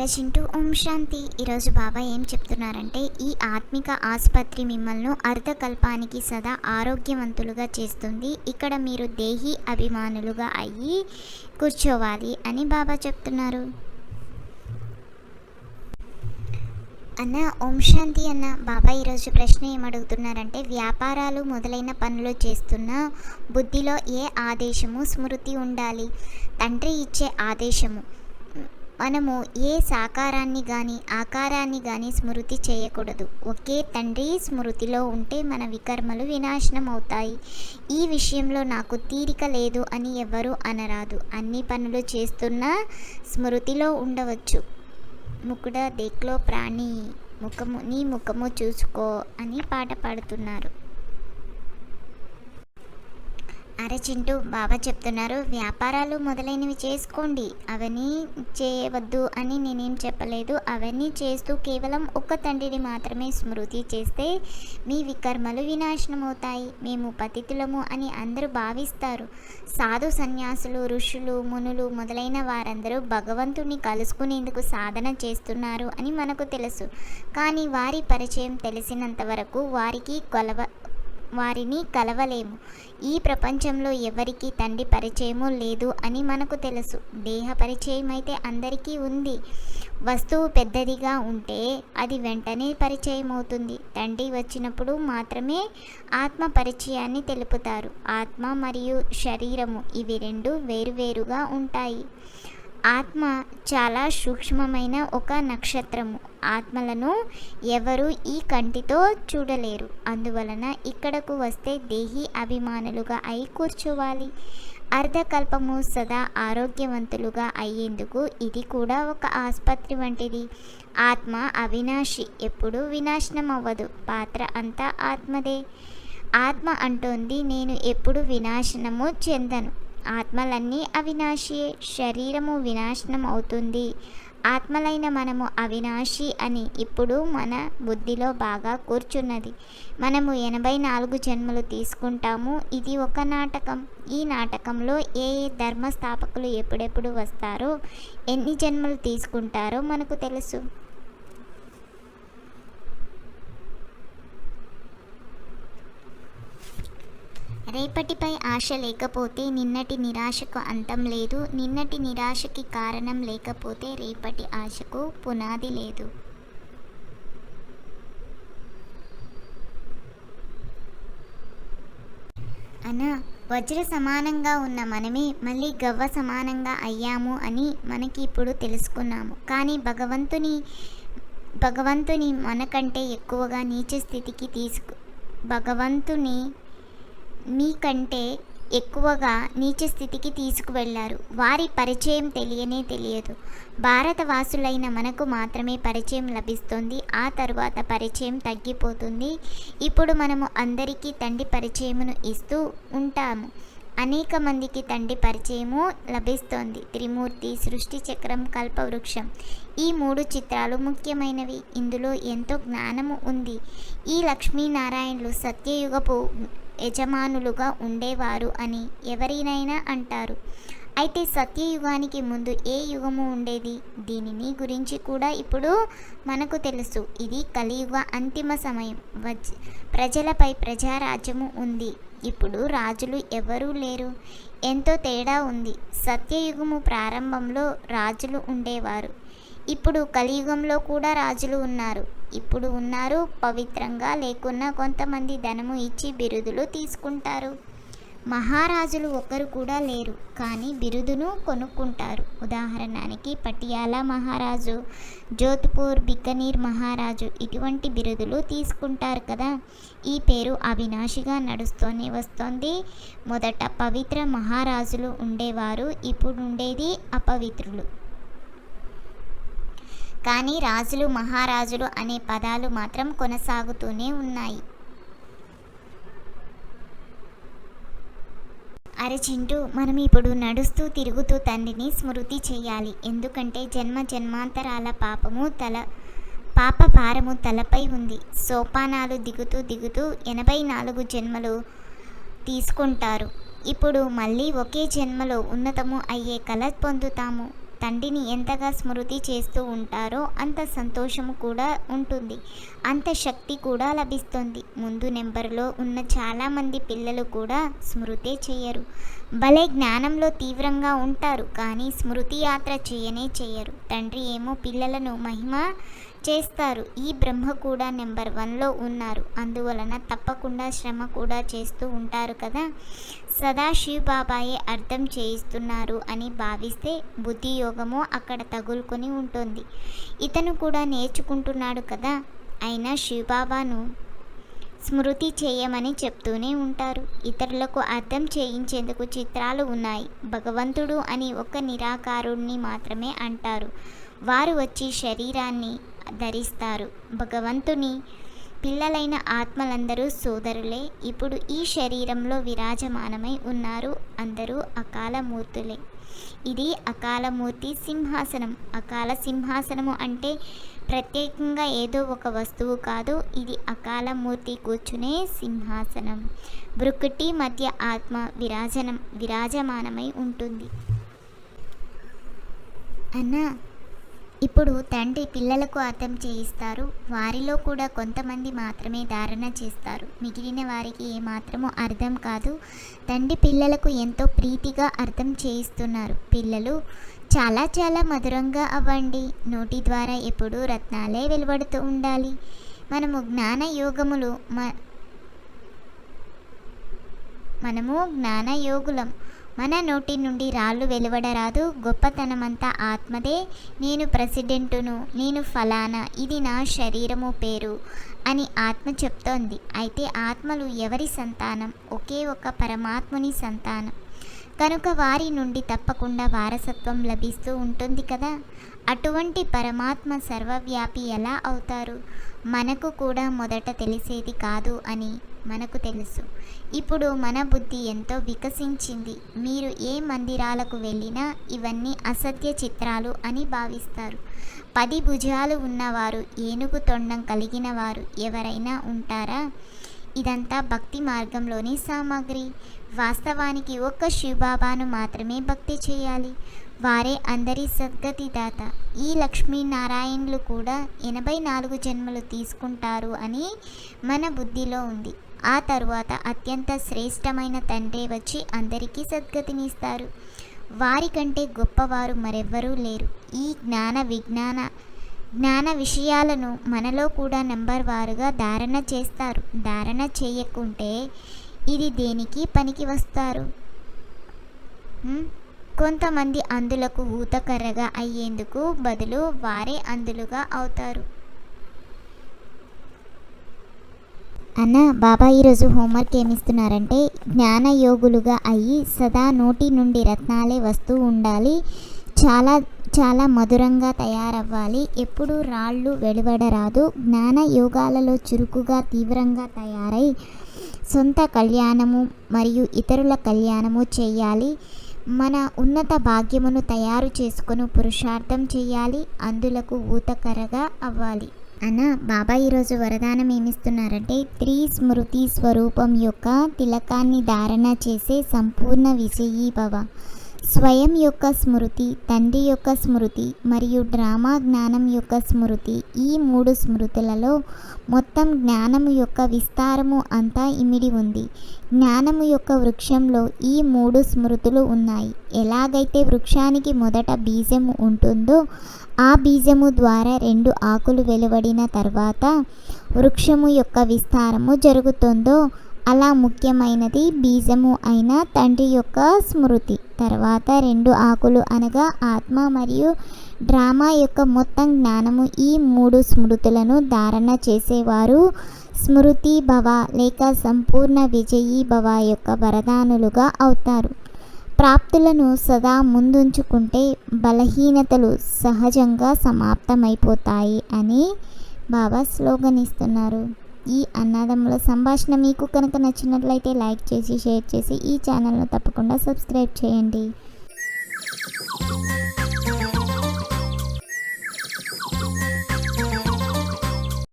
అరచింటూ ఓం శాంతి. ఈరోజు బాబా ఏం చెప్తున్నారంటే ఈ ఆత్మిక ఆసుపత్రి మిమ్మల్ని అర్ధకల్పానికి సదా ఆరోగ్యవంతులుగా చేస్తుంది. ఇక్కడ మీరు దేహి అభిమానులుగా అయ్యి కూర్చోవాలి అని బాబా చెప్తున్నారు. అన్న ఓం శాంతి అన్న. బాబా ఈరోజు ప్రశ్న ఏమడుగుతున్నారంటే వ్యాపారాలు మొదలైన పనులు చేస్తున్న బుద్ధిలో ఏ ఆదేశము స్మృతి ఉండాలి? తండ్రి ఇచ్చే ఆదేశము. మనము ఏ సాకారాన్ని కానీ ఆకారాన్ని కానీ స్మృతి చేయకూడదు. ఒకే తండ్రి స్మృతిలో ఉంటే మన వికర్మలు వినాశనం అవుతాయి. ఈ విషయంలో నాకు తీరిక లేదు అని ఎవరు అనరాదు. అన్ని పనులు చేస్తున్నా స్మృతిలో ఉండవచ్చు. ముకుడ దేక్లో ప్రాణి ముఖము నీ ముఖము చూసుకో అని పాట పాడుతున్నారు. అరచింటూ బాబా చెప్తున్నారు వ్యాపారాలు మొదలైనవి చేసుకోండి. అవన్నీ చేయవద్దు అని నేనేం చెప్పలేదు. అవన్నీ చేస్తూ కేవలం ఒక్క తండ్రిని మాత్రమే స్మృతి చేస్తే మీ వికర్మలు వినాశనం అవుతాయి మేము పతితులము అని అందరూ భావిస్తారు. సాధు సన్యాసులు ఋషులు మునులు మొదలైన వారందరూ భగవంతుని కలుసుకునేందుకు సాధన చేస్తున్నారు అని మనకు తెలుసు. కానీ వారి పరిచయం తెలిసినంత వరకు వారికి కొలవ వారిని కలవలేము. ఈ ప్రపంచంలో ఎవరికి తండ్రి పరిచయము లేదు అని మనకు తెలుసు. దేహ పరిచయం అయితే అందరికీ ఉంది. వస్తువు పెద్దదిగా ఉంటే అది వెంటనే పరిచయం అవుతుంది తండ్రి వచ్చినప్పుడు మాత్రమే ఆత్మ పరిచయాన్ని తెలుపుతారు. ఆత్మ మరియు శరీరము ఇవి రెండు వేరువేరుగా ఉంటాయి. ఆత్మ చాలా సూక్ష్మమైన ఒక నక్షత్రము. ఆత్మలను ఎవరు ఈ కంటితో చూడలేరు. అందువలన ఇక్కడకు వస్తే దేహి అభిమానులుగా అయి కూర్చోవాలి. అర్ధకల్పము సదా ఆరోగ్యవంతులుగా అయ్యేందుకు ఇది కూడా ఒక ఆసుపత్రి వంటిది. ఆత్మ అవినాశి ఎప్పుడూ వినాశనం అవ్వదు పాత్ర అంతా ఆత్మదే. ఆత్మ అంటోంది నేను ఎప్పుడు వినాశనము చెందను. ఆత్మలన్నీ అవినాశియే శరీరము వినాశనం అవుతుంది. ఆత్మలైన మనము అవినాశి అని ఇప్పుడు మన బుద్ధిలో బాగా కూర్చున్నది. మనము ఎనభై నాలుగు జన్మలు తీసుకుంటాము. ఇది ఒక నాటకం. ఈ నాటకంలో ఏ ఏ ధర్మస్థాపకులు ఎప్పుడెప్పుడు వస్తారో ఎన్ని జన్మలు తీసుకుంటారో మనకు తెలుసు. రేపటిపై ఆశ లేకపోతే నిన్నటి నిరాశకు అంతం లేదు. నిన్నటి నిరాశకి కారణం లేకపోతే రేపటి ఆశకు పునాది లేదు. అనా వజ్ర సమానంగా ఉన్న మనమే మళ్ళీ గవ్వ సమానంగా అయ్యాము అని మనకి ఇప్పుడు తెలుసుకున్నాము. కానీ భగవంతుని భగవంతుని మనకంటే ఎక్కువగా నీచ స్థితికి తీసుకు భగవంతుని మీకంటే ఎక్కువగా నీచ స్థితికి తీసుకువెళ్ళారు వారి పరిచయం తెలియనే తెలియదు. భారతవాసులైన మనకు మాత్రమే పరిచయం లభిస్తుంది. ఆ తరువాత పరిచయం తగ్గిపోతుంది. ఇప్పుడు మనము అందరికీ తండ్రి పరిచయమును ఇస్తూ ఉంటాము. అనేక మందికి తండ్రి పరిచయము లభిస్తోంది. త్రిమూర్తి సృష్టి చక్రం కల్పవృక్షం ఈ మూడు చిత్రాలు ముఖ్యమైనవి. ఇందులో ఎంతో జ్ఞానము ఉంది. ఈ లక్ష్మీనారాయణలు సత్యయుగపు యజమానులుగా ఉండేవారు అని ఎవరినైనా అంటారు. అయితే సత్యయుగానికి ముందు ఏ యుగము ఉండేది? దీనిని గురించి కూడా ఇప్పుడు మనకు తెలుసు. ఇది కలియుగ అంతిమ సమయం. వజ్ ప్రజలపై ప్రజారాజ్యము ఉంది. ఇప్పుడు రాజులు ఎవరూ లేరు. ఎంతో తేడా ఉంది. సత్యయుగము ప్రారంభంలో రాజులు ఉండేవారు. ఇప్పుడు కలియుగంలో కూడా రాజులు ఉన్నారు. ఇప్పుడు ఉన్నారు పవిత్రంగా లేకున్నా కొంతమంది ధనము ఇచ్చి బిరుదులు తీసుకుంటారు. మహారాజులు ఒక్కరు కూడా లేరు కానీ బిరుదును కొనుక్కుంటారు. ఉదాహరణకి పటియాలా మహారాజు జోధ్పూర్ బికనీర్ మహారాజు ఇటువంటి బిరుదులు తీసుకుంటారు కదా. ఈ పేరు అవినాశిగా నడుస్తూనే వస్తోంది. మొదట పవిత్ర మహారాజులు ఉండేవారు ఇప్పుడు ఉండేది అపవిత్రులు. కానీ రాజులు మహారాజులు అనే పదాలు మాత్రం కొనసాగుతూనే ఉన్నాయి. అరచింటూ మనం ఇప్పుడు నడుస్తూ తిరుగుతూ తండ్రిని స్మృతి చేయాలి. ఎందుకంటే జన్మ జన్మాంతరాల పాపము తల పాప భారము తలపై ఉంది. సోపానాలు దిగుతూ దిగుతూ ఎనభై నాలుగు జన్మలు తీసుకుంటారు. ఇప్పుడు మళ్ళీ ఒకే జన్మలో ఉన్నతము అయ్యే కళ పొందుతాము. తండ్రిని ఎంతగా స్మృతి చేస్తూ ఉంటారో అంత సంతోషము కూడా ఉంటుంది. అంత శక్తి కూడా లభిస్తుంది. ముందు నెంబర్లో ఉన్న చాలామంది పిల్లలు కూడా స్మృతే చేయరు. భలే జ్ఞానంలో తీవ్రంగా ఉంటారు కానీ స్మృతి యాత్ర చేయనే చేయరు. తండ్రి ఏమో పిల్లలను మహిమ చేస్తారు. ఈ బ్రహ్మ కూడా నెంబర్ వన్లో ఉన్నారు. అందువలన తప్పకుండా శ్రమ కూడా చేస్తూ ఉంటారు కదా. సదా బాబాయే అర్థం చేయిస్తున్నారు అని భావిస్తే బుద్ధి యోగము అక్కడ తగులుకొని ఉంటుంది. ఇతను కూడా నేర్చుకుంటున్నాడు కదా. అయినా శివబాబాను స్మృతి చేయమని చెప్తూనే ఉంటారు. ఇతరులకు అర్థం చేయించేందుకు చిత్రాలు ఉన్నాయి. భగవంతుడు అని ఒక నిరాకారుణ్ణి మాత్రమే అంటారు. వారు వచ్చి శరీరాన్ని ధరిస్తారు. భగవంతుని పిల్లలైన ఆత్మలందరూ సోదరులే. ఇప్పుడు ఈ శరీరంలో విరాజమానమై ఉన్నారు అందరూ అకాలమూర్తులే. ఇది అకాలమూర్తి సింహాసనం. అకాల సింహాసనము అంటే ప్రత్యేకంగా ఏదో ఒక వస్తువు కాదు. ఇది అకాలమూర్తి కూర్చునే సింహాసనం. బ్రుకుటి మధ్య ఆత్మ విరాజనం విరాజమానమై ఉంటుంది. అన్నా ఇప్పుడు తండ్రి పిల్లలకు అర్థం చేయిస్తారు. వారిలో కూడా కొంతమంది మాత్రమే ధారణ చేస్తారు. మిగిలిన వారికి ఏమాత్రమూ అర్థం కాదు. తండ్రి పిల్లలకు ఎంతో ప్రీతిగా అర్థం చేయిస్తున్నారు. పిల్లలు చాలా చాలా మధురంగా అవ్వండి. నోటి ద్వారా ఎప్పుడూ రత్నాలే వెలువడుతూ ఉండాలి. మనము జ్ఞాన యోగములు మ మనము జ్ఞాన యోగులం. మన నోటి నుండి రాళ్ళు వెలువడరాదు గొప్పతనమంతా ఆత్మదే. నేను ప్రెసిడెంటును నేను ఫలానా ఇది నా శరీరము పేరు అని ఆత్మ చెప్తోంది. అయితే ఆత్మలు ఎవరి సంతానం? ఒకే ఒక పరమాత్ముని సంతానం. కనుక వారి నుండి తప్పకుండా వారసత్వం లభిస్తూ ఉంటుంది కదా. అటువంటి పరమాత్మ సర్వవ్యాపి ఎలా అవుతారు? మనకు కూడా మొదట తెలిసేది కాదు అని మనకు తెలుసు. ఇప్పుడు మన బుద్ధి ఎంతో వికసించింది. మీరు ఏ మందిరాలకు వెళ్ళినా ఇవన్నీ అసత్య చిత్రాలు అని భావిస్తారు. పది భుజాలు ఉన్నవారు ఏనుగు తొండం కలిగిన వారు ఎవరైనా ఉంటారా? ఇదంతా భక్తి మార్గంలోని సామాగ్రి. వాస్తవానికి ఒక్క శివబాబాను మాత్రమే భక్తి చేయాలి. వారే అందరి సద్గతి దాత ఈ లక్ష్మీనారాయణులు కూడా ఎనభై నాలుగు జన్మలు తీసుకుంటారు అని మన బుద్ధిలో ఉంది. ఆ తరువాత అత్యంత శ్రేష్టమైన తండ్రి వచ్చి అందరికీ సద్గతినిస్తారు. వారికంటే గొప్పవారు మరెవ్వరూ లేరు. ఈ జ్ఞాన విజ్ఞాన జ్ఞాన విషయాలను మనలో కూడా నెంబర్ వారుగా ధారణ చేస్తారు. ధారణ చేయకుంటే ఇది దేనికి పనికి వస్తారు? కొంతమంది అందులకు ఊతకర్రగా అయ్యేందుకు బదులు వారే అందులుగా అవుతారు. అన్న బాబా ఈరోజు హోంవర్క్ ఏమిస్తున్నారంటే జ్ఞాన యోగులుగా అయ్యి సదా నోటి నుండి రత్నాలే వస్తూ ఉండాలి చాలా చాలా మధురంగా తయారవ్వాలి ఎప్పుడు రాళ్ళు వెలువడరాదు జ్ఞాన యోగాలలో చురుకుగా తీవ్రంగా తయారై సొంత కళ్యాణము మరియు ఇతరుల కళ్యాణము చేయాలి మన ఉన్నత భాగ్యమును తయారు చేసుకొని పురుషార్థం చేయాలి అందులకు ఊతకరగా అవ్వాలి. అన్న బాబా ఈరోజు వరదానం ఏమిస్తున్నారంటే త్రీ స్మృతి స్వరూపం యొక్క తిలకాన్ని ధారణ చేసే సంపూర్ణ విజయీ భవ. స్వయం యొక్క స్మృతి తండ్రి యొక్క స్మృతి మరియు డ్రామా జ్ఞానం యొక్క స్మృతి ఈ మూడు స్మృతులలో మొత్తం జ్ఞానము యొక్క విస్తారము అంతా ఇమిడి ఉంది. జ్ఞానము యొక్క వృక్షంలో ఈ మూడు స్మృతులు ఉన్నాయి. ఎలాగైతే వృక్షానికి మొదట బీజము ఉంటుందో ఆ బీజము ద్వారా రెండు ఆకులు వెలువడిన తర్వాత వృక్షము యొక్క విస్తారము జరుగుతుందో అలా ముఖ్యమైనది బీజము అయిన తండ్రి యొక్క స్మృతి. తర్వాత రెండు ఆకులు అనగా ఆత్మ మరియు డ్రామా యొక్క మొత్తం జ్ఞానము ఈ మూడు స్మృతులను ధారణ చేసేవారు. స్మృతి భవ లేక సంపూర్ణ విజయీ భవ యొక్క వరదానులుగా అవుతారు. ప్రాప్తులను సదా ముందుంచుకుంటే బలహీనతలు సహజంగా సమాప్తమైపోతాయి అని బాబా స్లోగనిస్తున్నారు. ఈ అన్నదముల సంభాషణ మీకు కనుక నచ్చినట్లయితే లైక్ చేసి షేర్ చేసి ఈ ఛానల్ను తప్పకుండా సబ్స్క్రైబ్ చేయండి.